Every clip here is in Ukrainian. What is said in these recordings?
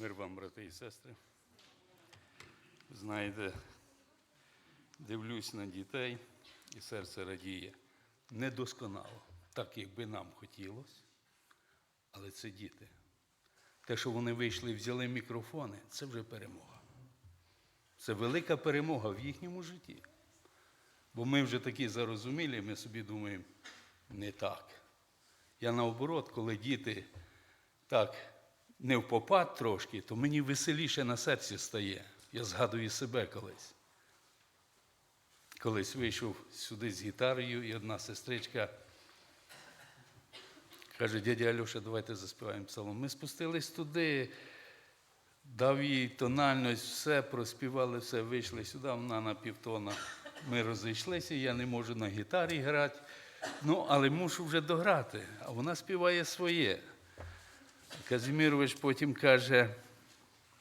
Мир вам, брати і сестри. Знаєте, дивлюсь на дітей і серце радіє. Недосконало, так як би нам хотілося, але це діти. Те, що вони вийшли і взяли мікрофони, це вже перемога. Це велика перемога в їхньому житті. Бо ми вже такі зарозумілі, ми собі думаємо, не так. Я наоборот, коли діти так не в попад трошки, то мені веселіше на серці стає. Я згадую себе колись. Колись вийшов сюди з гітарою, і одна сестричка каже, дядя Альоша, давайте заспіваємо псалом. Ми спустились туди, дав їй тональність, все, проспівали, все, вийшли сюди, вона на півтона. Ми розійшлися, я не можу на гітарі грати, ну, але мушу вже дограти, а вона співає своє. Казімірович потім каже,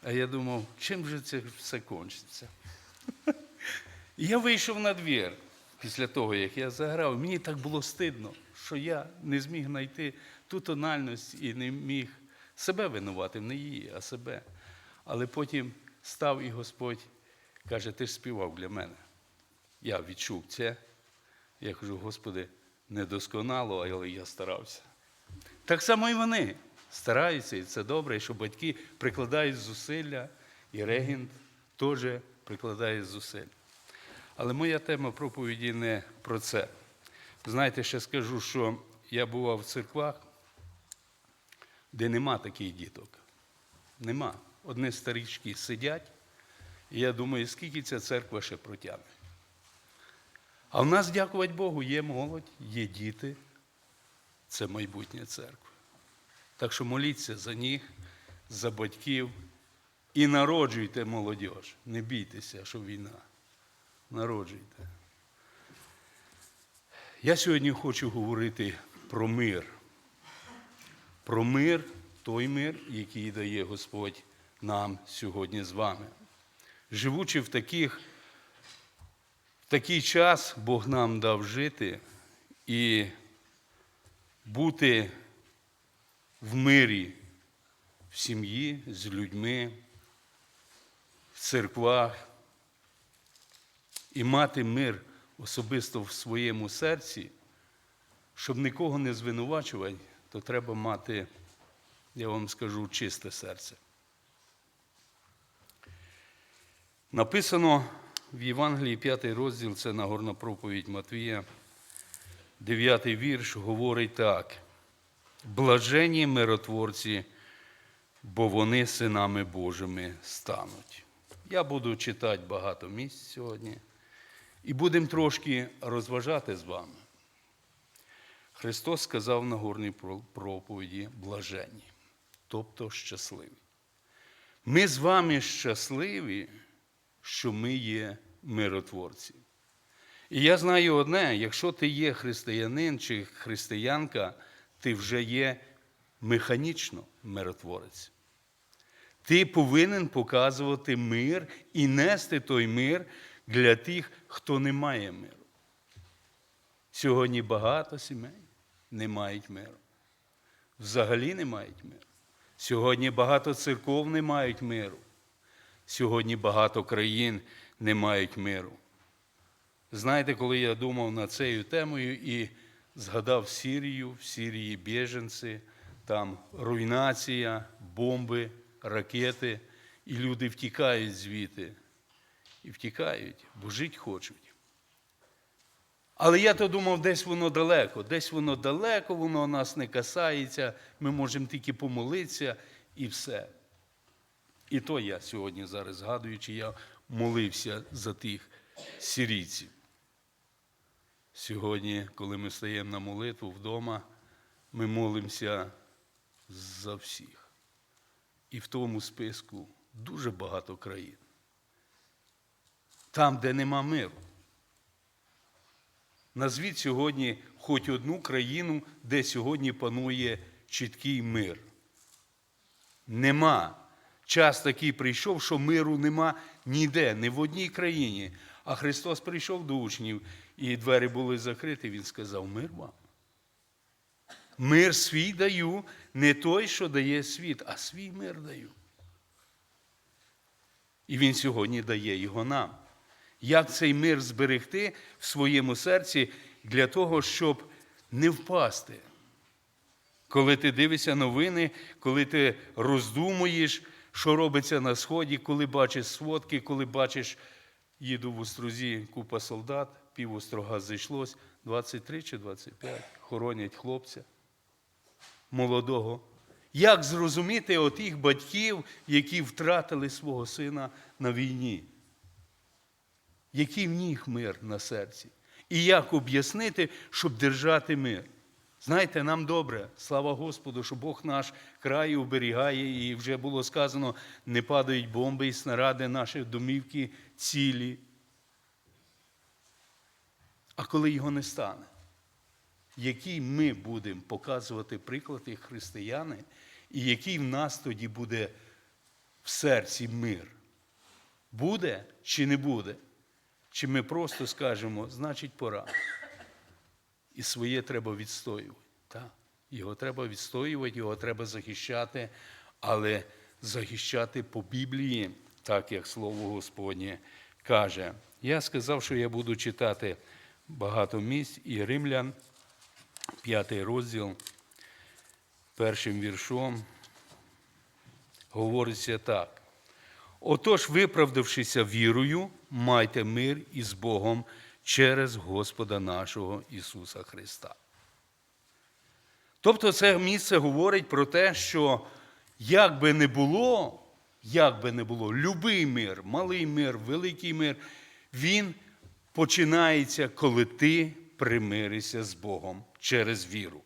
а я думав, чим же це все кончиться? Я вийшов на двір після того, як я заграв. Мені так було стидно, що я не зміг знайти ту тональність і не міг себе винувати, не її, а себе. Але потім став і Господь каже, ти ж співав для мене. Я відчув це. Я кажу, Господи, недосконало, але я старався. Так само і вони стараються, і це добре, і що батьки прикладають зусилля, і регент теж прикладає зусиль. Але моя тема проповіді не про це. Знаєте, ще скажу, що я бував в церквах, де нема таких діток. Нема. Одні старічки сидять, і я думаю, скільки ця церква ще протягне. А в нас, дякувати Богу, є молодь, є діти. Це майбутнє церкви. Так що моліться за них, за батьків і народжуйте молодь. Не бійтеся, що війна. Народжуйте. Я сьогодні хочу говорити про мир. Про мир, той мир, який дає Господь нам сьогодні з вами. Живучи в таких, в такий час, Бог нам дав жити і бути в мирі в сім'ї з людьми, в церквах і мати мир особисто в своєму серці, щоб нікого не звинувачувати, то треба мати, я вам скажу, чисте серце. Написано в Євангелії 5 розділ, це Нагорна проповідь Матвія, 9 вірш, говорить так. Блажені миротворці, бо вони синами Божими стануть. Я буду читати багато місць сьогодні і будемо трошки розважати з вами. Христос сказав на горній проповіді блаженні, тобто щасливі. Ми з вами щасливі, що ми є миротворці. І я знаю одне: якщо ти є християнин чи християнка, ти вже є механічно миротворець. Ти повинен показувати мир і нести той мир для тих, хто не має миру. Сьогодні багато сімей не мають миру. Взагалі не мають миру. Сьогодні багато церков не мають миру. Сьогодні багато країн не мають миру. Знаєте, коли я думав над цією темою і згадав Сірію, в Сірії біженці, там руйнація, бомби, ракети, і люди втікають звідти. І втікають, бо жити хочуть. Але я то думав, десь воно далеко, десь воно далеко, воно нас не касається, ми можемо тільки помолитися і все. І то я сьогодні зараз згадуючи, я молився за тих сирійців. Сьогодні, коли ми стаємо на молитву вдома, ми молимося за всіх. І в тому списку дуже багато країн. Там, де нема миру. Назвіть сьогодні хоч одну країну, де сьогодні панує чіткий мир. Нема. Час такий прийшов, що миру нема ніде, не в одній країні. А Христос прийшов до учнів, і двері були закриті, Він сказав: Мир вам. Мир свій даю, не той, що дає світ, а свій мир даю. І Він сьогодні дає його нам. Як цей мир зберегти в своєму серці для того, щоб не впасти? Коли ти дивишся новини, коли ти роздумуєш, що робиться на Сході, коли бачиш сводки, коли бачиш, їду в Острозі купа солдат, пів острога зайшлось, 23 чи 25, хоронять хлопця молодого. Як зрозуміти отих батьків, які втратили свого сина на війні? Який в них мир на серці? І як об'яснити, щоб держати мир? Знаєте, нам добре, слава Господу, що Бог наш край оберігає, і вже було сказано, не падають бомби і снаряди наші домівки цілі. А коли його не стане, який ми будемо показувати приклад як християни, і який в нас тоді буде в серці мир? Буде чи не буде? Чи ми просто скажемо, значить, пора. І своє треба відстоювати. Так. Його треба відстоювати, його треба захищати, але захищати по Біблії, так як Слово Господнє каже. Я сказав, що я буду читати багато місць і римлян, п'ятий розділ, першим віршом, говориться так. Отож, виправдавшися вірою, майте мир із Богом через Господа нашого Ісуса Христа. Тобто це місце говорить про те, що як би не було, як би не було, любий мир, малий мир, великий мир, він починається, коли ти примиришся з Богом через віру.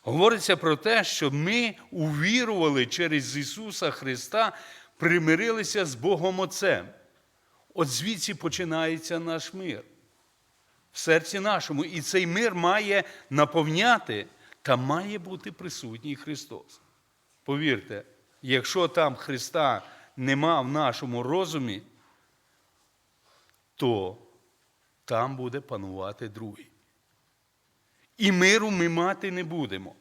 Говориться про те, що ми увірували через Ісуса Христа, примирилися з Богом Отцем. От звідси починається наш мир в серці нашому. І цей мир має наповняти та має бути присутній Христос. Повірте, якщо там Христа нема в нашому розумі, то там буде панувати другий. І миру ми мати не будемо.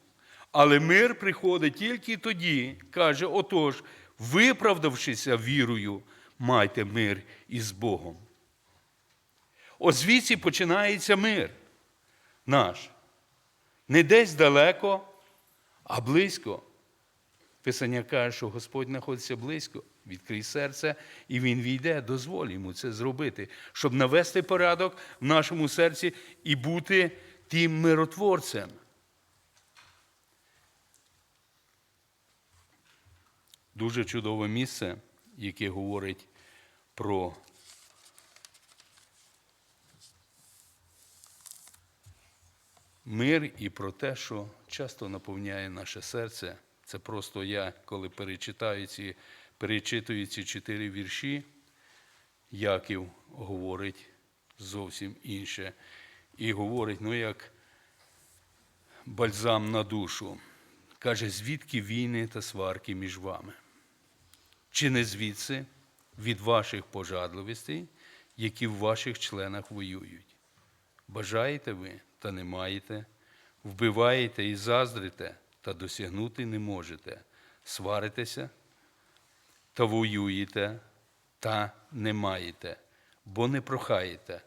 Але мир приходить тільки тоді, каже, отож, виправдавшися вірою, майте мир із Богом. От звідси починається мир наш. Не десь далеко, а близько. Писання каже, що Господь знаходиться близько, відкрий серце, і Він війде, дозволь йому це зробити, щоб навести порядок в нашому серці і бути тим миротворцем. Дуже чудове місце, яке говорить про мир і про те, що часто наповняє наше серце. Це просто я, коли перечитаю ці, перечитую ці чотири вірші, Яків говорить зовсім інше. І говорить, ну як бальзам на душу. Каже, звідки війни та сварки між вами? Чи не звідси від ваших пожадливостей, які в ваших членах воюють? Бажаєте ви та не маєте, вбиваєте і заздрите, та досягнути не можете, сваритеся та воюєте, та не маєте, бо не прохаєте,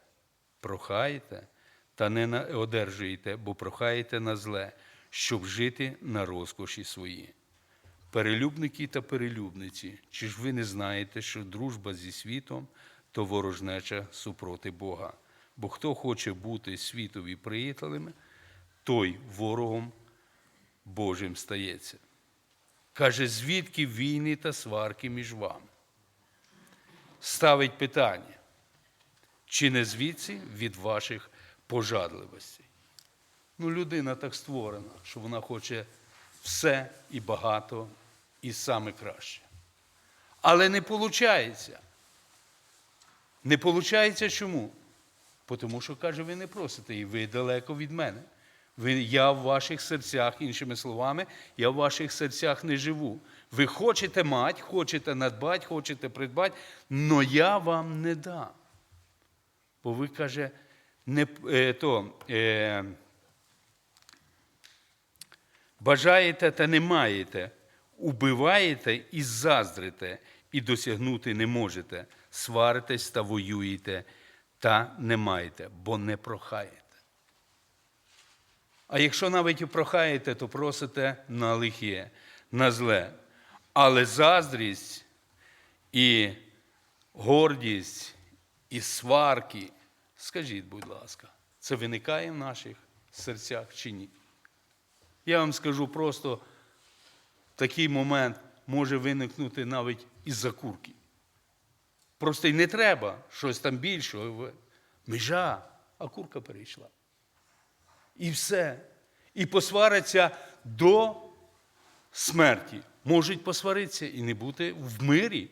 прохаєте та не одержуєте, бо прохаєте на зле, щоб жити на розкоші свої. Перелюбники та перелюбниці, чи ж ви не знаєте, що дружба зі світом то ворожнеча супроти Бога? Бо хто хоче бути світові приятелями, той ворогом Божим стається. Каже, звідки війни та сварки між вами? Ставить питання, чи не звідси від ваших пожадливостей? Ну, людина так створена, що вона хоче все і багато, і саме краще. Але не виходить. Не виходить чому? Тому що каже, ви не просите, і ви далеко від мене. Я в ваших серцях, іншими словами, я в ваших серцях не живу. Ви хочете мати, хочете надбати, хочете придбати, але я вам не дам. Бо ви каже, не, е, то, е, бажаєте та не маєте, убиваєте і заздрите, і досягнути не можете. Сваритесь та воюєте, та не маєте, бо не прохаєте. А якщо навіть і прохаєте, то просите на лихе, на зле. Але заздрість і гордість, і сварки, скажіть, будь ласка, це виникає в наших серцях чи ні? Я вам скажу просто, такий момент може виникнути навіть із-за курки. Просто й не треба щось там більшого. Межа, а курка перейшла. І все. І посвариться до смерті. Можуть посваритися і не бути в мирі.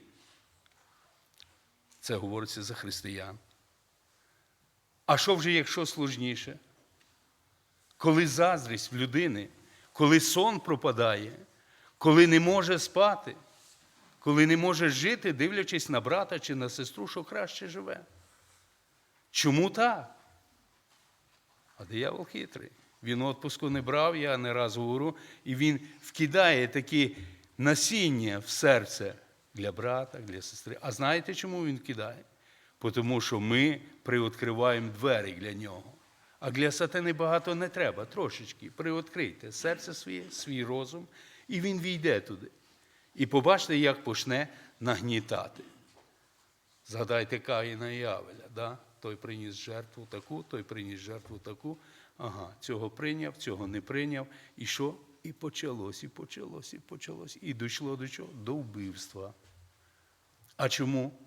Це говориться за християн. А що вже, якщо сложніше? Коли заздрість в людини, коли сон пропадає, коли не може спати, коли не може жити, дивлячись на брата чи на сестру, що краще живе. Чому так? А диявол хитрий. Він отпуску не брав, я не раз говорю, і він вкидає такі насіння в серце для брата, для сестри. А знаєте, чому він кидає? Тому що ми приоткриваємо двері для нього. А для сатани багато не треба, трошечки. Приоткрийте серце своє, свій розум, і він війде туди. І побачите, як почне нагнітати. Згадайте Каїна і Авеля, да? Той приніс жертву таку, той приніс жертву таку. Ага, цього прийняв, цього не прийняв. І що? І почалось, і почалось, і почалось. І дійшло до чого? До вбивства. А чому?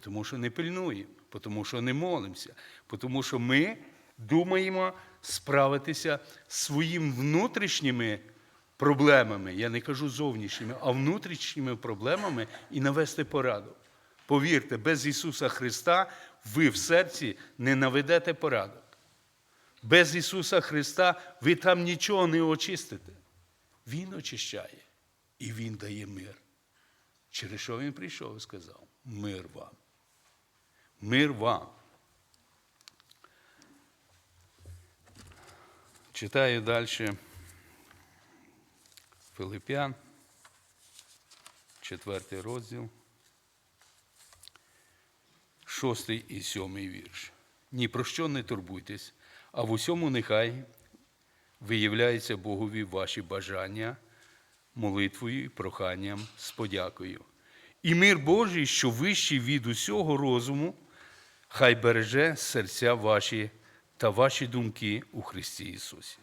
Тому що не пильнуємо, тому що не молимося, тому що ми думаємо справитися своїми внутрішніми проблемами, я не кажу зовнішніми, а внутрішніми проблемами і навести порядок. Повірте, без Ісуса Христа ви в серці не наведете порядок. Без Ісуса Христа ви там нічого не очистите. Він очищає і Він дає мир. Через що він прийшов і сказав? Мир вам. Мир вам. Читаю далі Филип'ян, четвертий розділ, шостий і сьомий вірш. Ні про що не турбуйтесь, а в усьому нехай виявляються Богові ваші бажання молитвою і проханням з подякою. І мир Божий, що вищий від усього розуму, хай береже серця ваші та ваші думки у Христі Ісусі.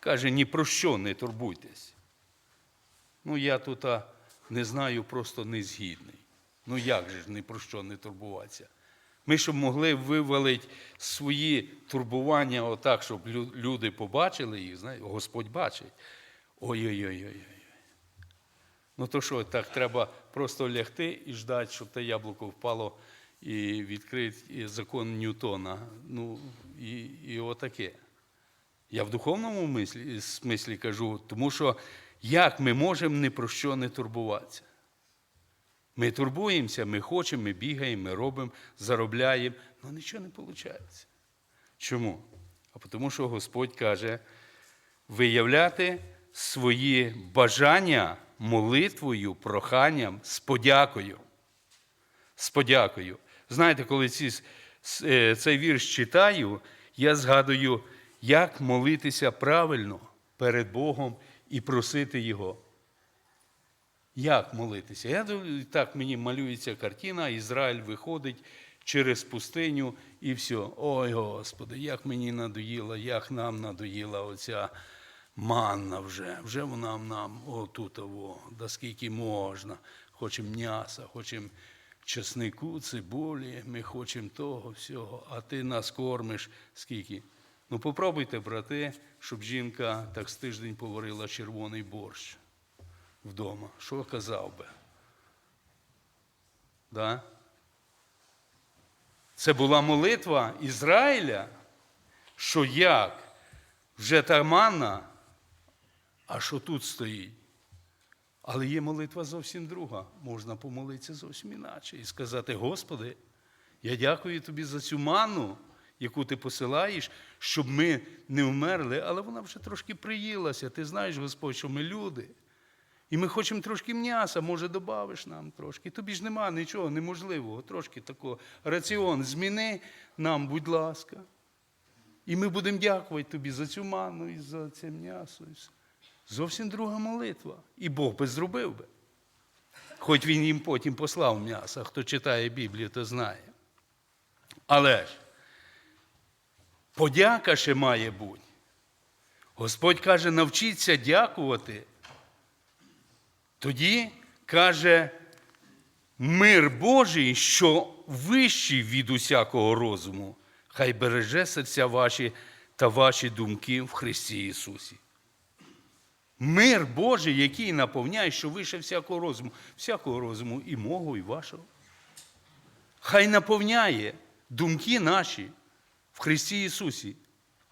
Каже, ні про що не турбуйтесь. Ну, я тут не знаю, просто не згідний. Ну як же ж ні про що не турбуватися? Ми щоб могли вивалити свої турбування отак, щоб люди побачили їх, знаєте, Господь бачить. Ой-ой-ой. Ну то що, так треба просто лягти і ждати, щоб те яблуко впало і відкрити закон Ньютона. Ну, і, і отаке. Я в духовному мислі, смислі кажу, тому що як ми можемо ні про що не турбуватися? Ми турбуємося, ми хочемо, ми бігаємо, ми робимо, заробляємо, але нічого не виходить. Чому? А тому що Господь каже, виявляти свої бажання молитвою, проханням, з подякою. З подякою. Знаєте, коли ці, е, цей вірш читаю, я згадую, як молитися правильно перед Богом і просити Його. Як молитися? Я так мені малюється картина, Ізраїль виходить через пустиню і все. Ой, Господи, як мені надоїла, як нам надоїла оця манна вже. Вже вона нам отут, во, да скільки можна. Хочемо м'яса, хочемо чеснику, цибулі, ми хочемо того всього, а ти нас кормиш скільки. Ну, попробуйте, брати, щоб жінка так з тиждень поварила червоний борщ вдома. Що казав би? Да? Це була молитва Ізраїля, що як вже та манна, а що тут стоїть. Але є молитва зовсім друга. Можна помолитися зовсім іначе і сказати: Господи, я дякую тобі за цю манну, яку ти посилаєш, щоб ми не вмерли, але вона вже трошки приїлася. Ти знаєш, Господь, що ми люди. І ми хочемо трошки м'яса, може, додавиш нам трошки. Тобі ж нема нічого неможливого, трошки такого. Раціон зміни нам, будь ласка. І ми будемо дякувати тобі за цю ману і за це м'ясо. Зовсім друга молитва. І Бог би зробив би. Хоч він їм потім послав м'ясо, хто читає Біблію, то знає. Але ж подяка ще має бути. Господь каже, навчіться дякувати. Тоді каже, мир Божий, що вищий від усякого розуму, хай береже серця ваші та ваші думки в Христі Ісусі. Мир Божий, який наповняє, що вище всякого розуму, всякого розуму і мого, і вашого. Хай наповняє думки наші в Христі Ісусі.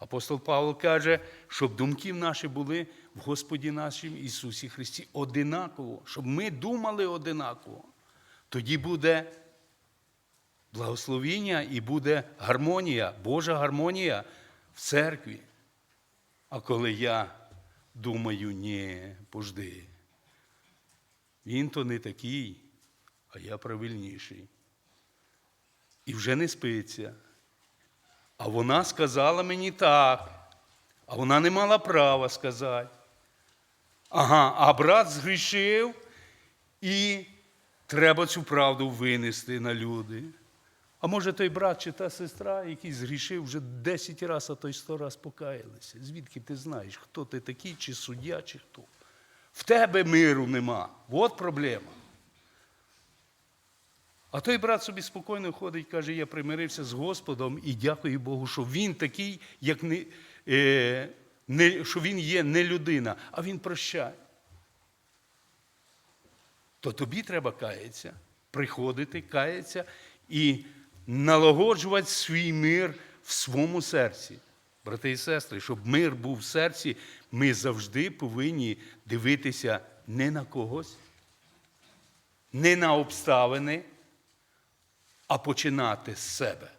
Апостол Павло каже, щоб думки наші були в Господі нашому Ісусі Христі одинаково, щоб ми думали одинаково. Тоді буде благословіння і буде гармонія, Божа гармонія в церкві. А коли я думаю, ні, пожди, він то не такий, а я правильніший. І вже не спиться. А вона сказала мені так, а вона не мала права сказати. Ага, а брат згрішив, і треба цю правду винести на люди. А може той брат чи та сестра, який згрішив вже 10 разів, а то й 100 разів покаялися. Звідки ти знаєш, хто ти такий, чи суддя, чи хто? В тебе миру нема. От проблема. А той брат собі спокійно ходить, каже, я примирився з Господом і дякую Богу, що він такий, як не, е, не, що він є не людина, а він прощає. То тобі треба каятися, приходити, каятися і налагоджувати свій мир в своєму серці. Брати і сестри, щоб мир був в серці, ми завжди повинні дивитися не на когось, не на обставини, а починати з себе.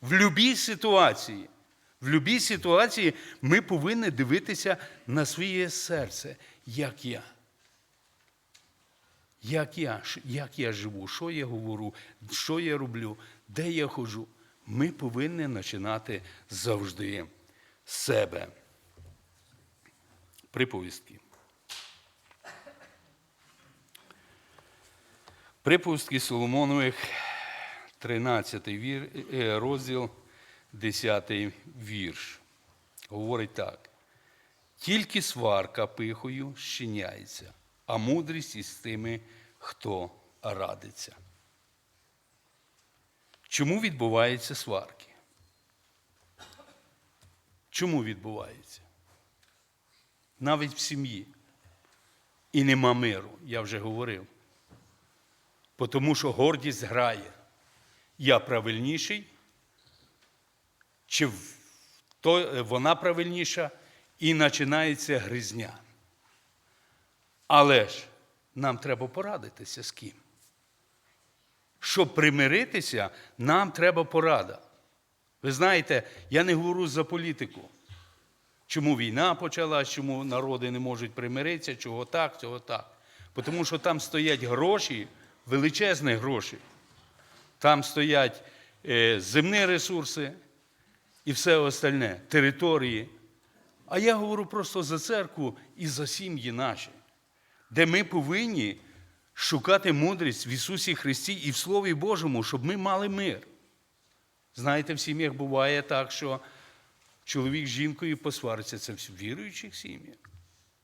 В будь-якій ситуації. В будь-якій ситуації ми повинні дивитися на своє серце, як я. Як я, як я живу, що я говорю, що я роблю, де я ходжу. Ми повинні починати завжди з себе. Приповістки. Приповістки Соломонових, 13 вір, е, розділ, 10 вірш. Говорить так. Тільки сварка пихою щиняється, а мудрість із тими, хто радиться. Чому відбуваються сварки? Чому відбувається? Навіть в сім'ї. І нема миру, я вже говорив. Тому що гордість грає. Я правильніший, чи то, вона правильніша, і починається гризня. Але ж нам треба порадитися з ким. Щоб примиритися, нам треба порада. Ви знаєте, я не говорю за політику. Чому війна почалась, чому народи не можуть примиритися, чого так, чого так. Тому що там стоять гроші, величезні гроші. Там стоять е, земні ресурси і все остальне, території. А я говорю просто за церкву і за сім'ї наші, де ми повинні шукати мудрість в Ісусі Христі і в Слові Божому, щоб ми мали мир. Знаєте, в сім'ях буває так, що чоловік з жінкою посвариться. Це в віруючих сім'ях.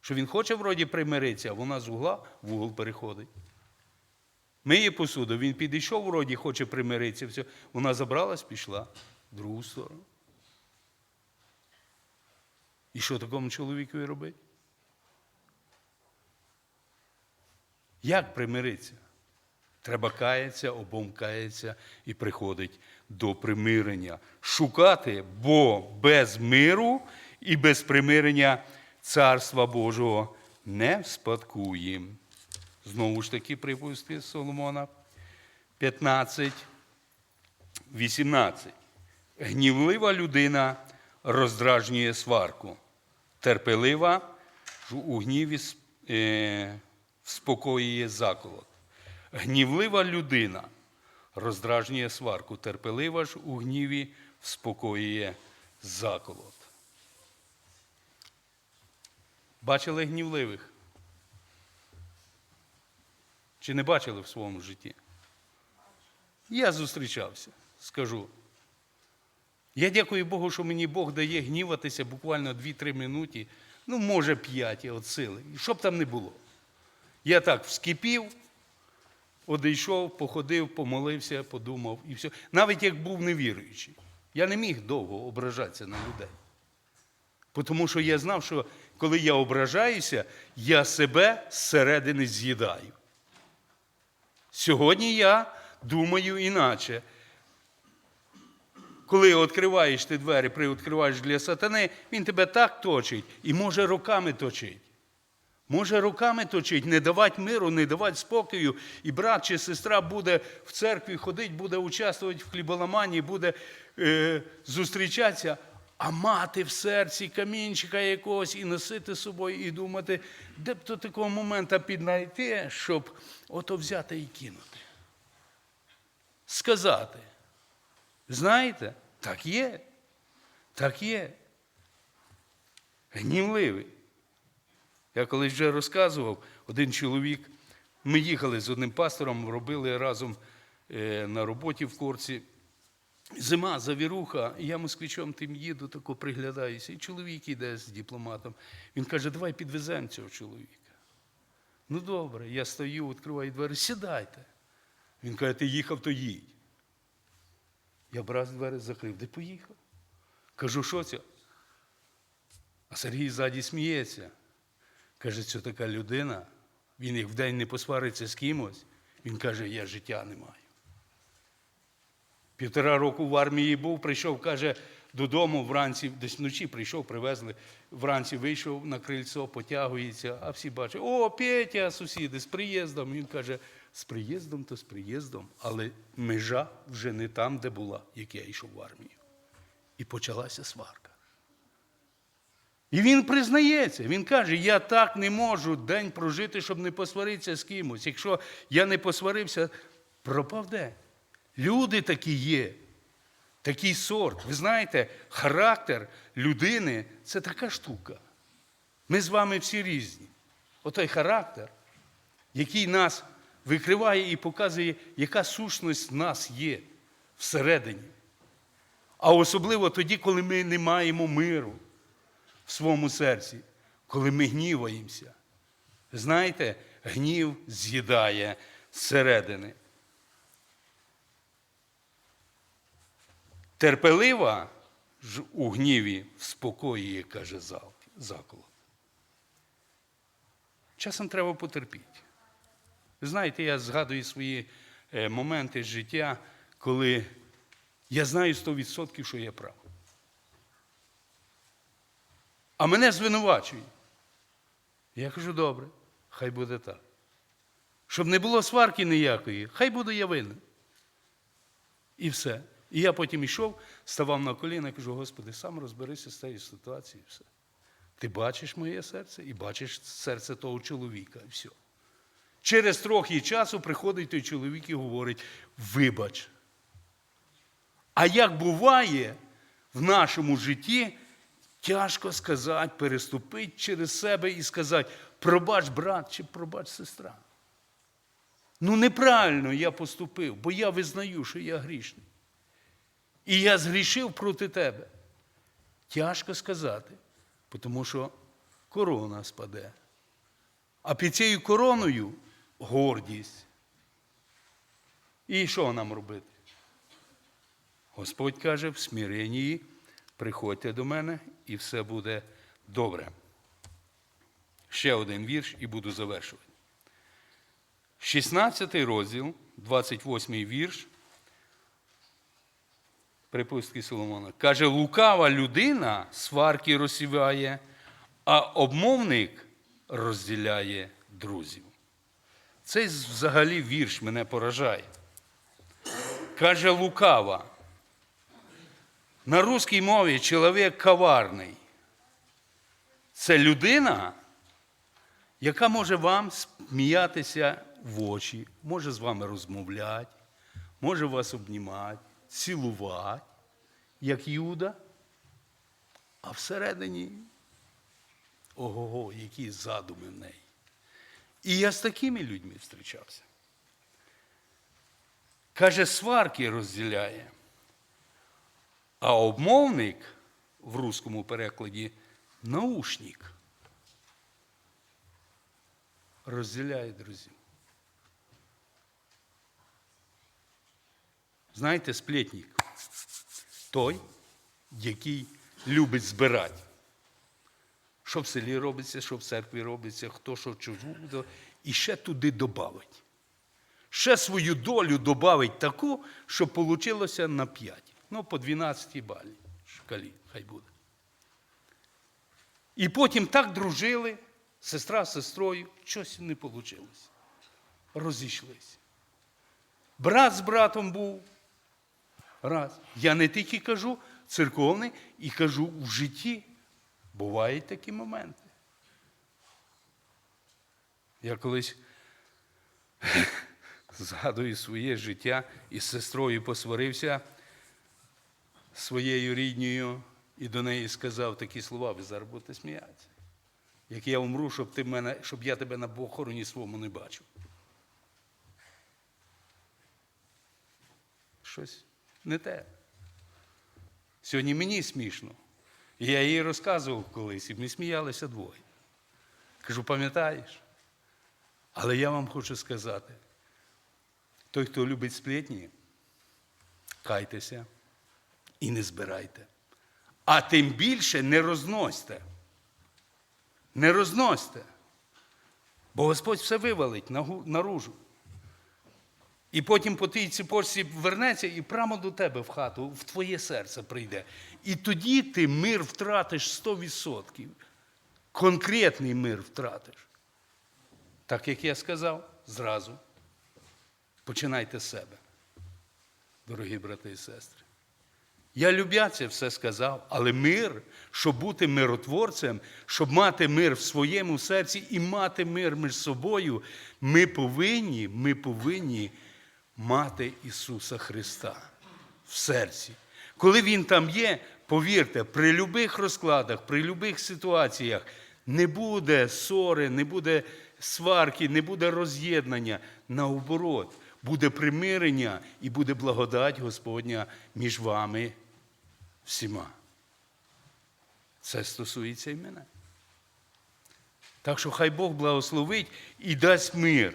Що він хоче вроді примиритися, а вона з угла в угол переходить. Миє посуду, він підійшов, вроді хоче примиритися, все. вона забралась, пішла в другу сторону. І що такому чоловікові робити? Як примиритися? Треба каятися, обом каятися і приходить до примирення. Шукати, бо без миру і без примирення Царства Божого не спадкує. Знову ж таки, припустки Соломона 15, 18. Гнівлива людина роздражнює сварку, терпелива у гніві е, вспокоює заколот. Гнівлива людина роздражнює сварку, терпелива ж у гніві вспокоює заколот. Бачили гнівливих? Чи не бачили в своєму житті? Я зустрічався, скажу. Я дякую Богу, що мені Бог дає гніватися буквально 2-3 минути, ну, може, 5 от сили. Щоб там не було. Я так вскипів, одійшов, походив, помолився, подумав і все. Навіть як був невіруючий, я не міг довго ображатися на людей. Тому що я знав, що коли я ображаюся, я себе зсередини з'їдаю. Сьогодні я думаю іначе. Коли відкриваєш ти двері, привідкриваєш для сатани, він тебе так точить і може руками точить. Може руками точить, не давати миру, не давати спокою. І брат чи сестра буде в церкві ходити, буде участвувати в хліболаманні, буде е, зустрічатися, а мати в серці камінчика якогось і носити з собою, і думати, де б то такого моменту піднайти, щоб ото взяти і кинути. Сказати. Знаєте, так є. Так є. Гнівливий. Я колись вже розказував, один чоловік, ми їхали з одним пастором, робили разом е, на роботі в корці. Зима, завіруха, і я москвичом тим їду, тако приглядаюся. І чоловік іде з дипломатом. Він каже, давай підвеземо цього чоловіка. Ну добре, я стою, відкриваю двері, сідайте. Він каже, ти їхав, то їдь. Я брат двері закрив, де поїхав. Кажу, що це? А Сергій ззаді сміється. Каже, це така людина, він як вдень не посвариться з кимось, він каже, я життя не маю. Півтора року в армії був, прийшов, каже, додому вранці, десь вночі прийшов, привезли, вранці вийшов на крильцо, потягується, а всі бачать, о, Петя, сусіди, з приїздом. Він каже, з приїздом то з приїздом, але межа вже не там, де була, як я йшов в армію. І почалася сварка. І він признається, він каже, я так не можу день прожити, щоб не посваритися з кимось. Якщо я не посварився, пропав день. Люди такі є, такий сорт. Ви знаєте, характер людини це така штука. Ми з вами всі різні. Отой характер, який нас викриває і показує, яка сущність в нас є всередині. А особливо тоді, коли ми не маємо миру в своєму серці, коли ми гніваємося. Знаєте, гнів з'їдає зсередини. Терпелива ж у гніві вспокоює, каже заколот. Часом треба потерпіти. Ви Знаєте, я згадую свої е, моменти життя, коли я знаю 100%, що я прав. А мене звинувачують. Я кажу, добре, хай буде так. Щоб не було сварки ніякої, хай буду я винен. І все. І я потім йшов, ставав на коліна і кажу, Господи, сам розберися з цією ситуацією. Все. Ти бачиш моє серце і бачиш серце того чоловіка. І все. Через трохи часу приходить той чоловік і говорить: вибач. А як буває в нашому житті, тяжко сказати, переступити через себе і сказати, пробач брат чи пробач сестра. Ну, неправильно я поступив, бо я визнаю, що я грішний. І я згрішив проти тебе. Тяжко сказати, тому що корона спаде. А під цією короною гордість. І що нам робити? Господь каже, в смиренні приходьте до мене і все буде добре. Ще один вірш і буду завершувати. 16 розділ, 28 вірш. Припустки Соломона. Каже, лукава людина сварки розсіває, а обмовник розділяє друзів. Цей взагалі вірш мене поражає. Каже лукава. На русській мові чоловік коварний. Це людина, яка може вам сміятися в очі, може з вами розмовляти, може вас обнімати, цілувати, як Юда, а всередині ого-го, які задуми в неї. І я з такими людьми зустрічався. Каже, сварки розділяє. А обмовник в русскому перекладі наушник. Розділяє друзів. Знаєте, сплетник той, який любить збирати. Що в селі робиться, що в церкві робиться, хто що чужу, і ще туди додавить. Ще свою долю додавить таку, щоб вийшло на 5. Ну, по 12 балі шкалі, хай буде. І потім так дружили, сестра з сестрою, щось не вийшло. Розійшлися. Брат з братом був. Раз. Я не тільки кажу церковний, і кажу в житті. Бувають такі моменти. Я колись згадую своє життя із сестрою посварився своєю рідньою і до неї сказав такі слова, ви зараз будете сміятися. Як я умру, щоб, ти мене, щоб я тебе на похороні своєму не бачив. Щось не те. Сьогодні мені смішно. Я їй розказував колись, і ми сміялися двоє. Кажу, пам'ятаєш? Але я вам хочу сказати: той, хто любить сплетні, кайтеся і не збирайте. А тим більше не розносьте. Не розносьте. Бо Господь все вивалить наружу. І потім по тій ціпочці вернеться і прямо до тебе в хату, в твоє серце прийде. І тоді ти мир втратиш 100%. Конкретний мир втратиш. Так як я сказав, зразу починайте з себе, дорогі брати і сестри. Я люб'яце все сказав, але мир, щоб бути миротворцем, щоб мати мир в своєму серці і мати мир між собою, ми повинні, ми повинні мати Ісуса Христа в серці. Коли Він там є, повірте, при любих розкладах, при любих ситуаціях не буде ссори, не буде сварки, не буде роз'єднання. Наоборот, буде примирення і буде благодать Господня між вами всіма. Це стосується і мене. Так що хай Бог благословить і дасть мир.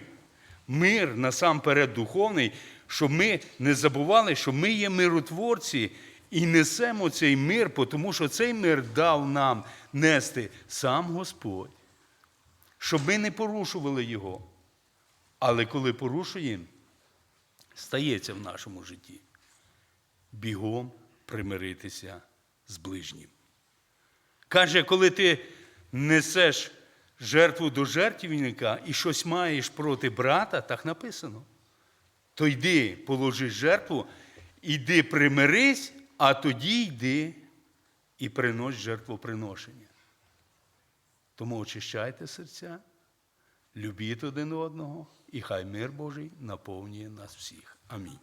Мир насамперед духовний, щоб ми не забували, що ми є миротворці і несемо цей мир, тому що цей мир дав нам нести сам Господь, щоб ми не порушували його. Але коли порушуємо, стається в нашому житті бігом примиритися з ближнім. Каже, коли ти несеш жертву до жертвівника і щось маєш проти брата, так написано. То йди, положи жертву, іди примирись, а тоді йди і принось жертвоприношення. Тому очищайте серця, любіть один одного, і хай мир Божий наповнює нас всіх. Амінь.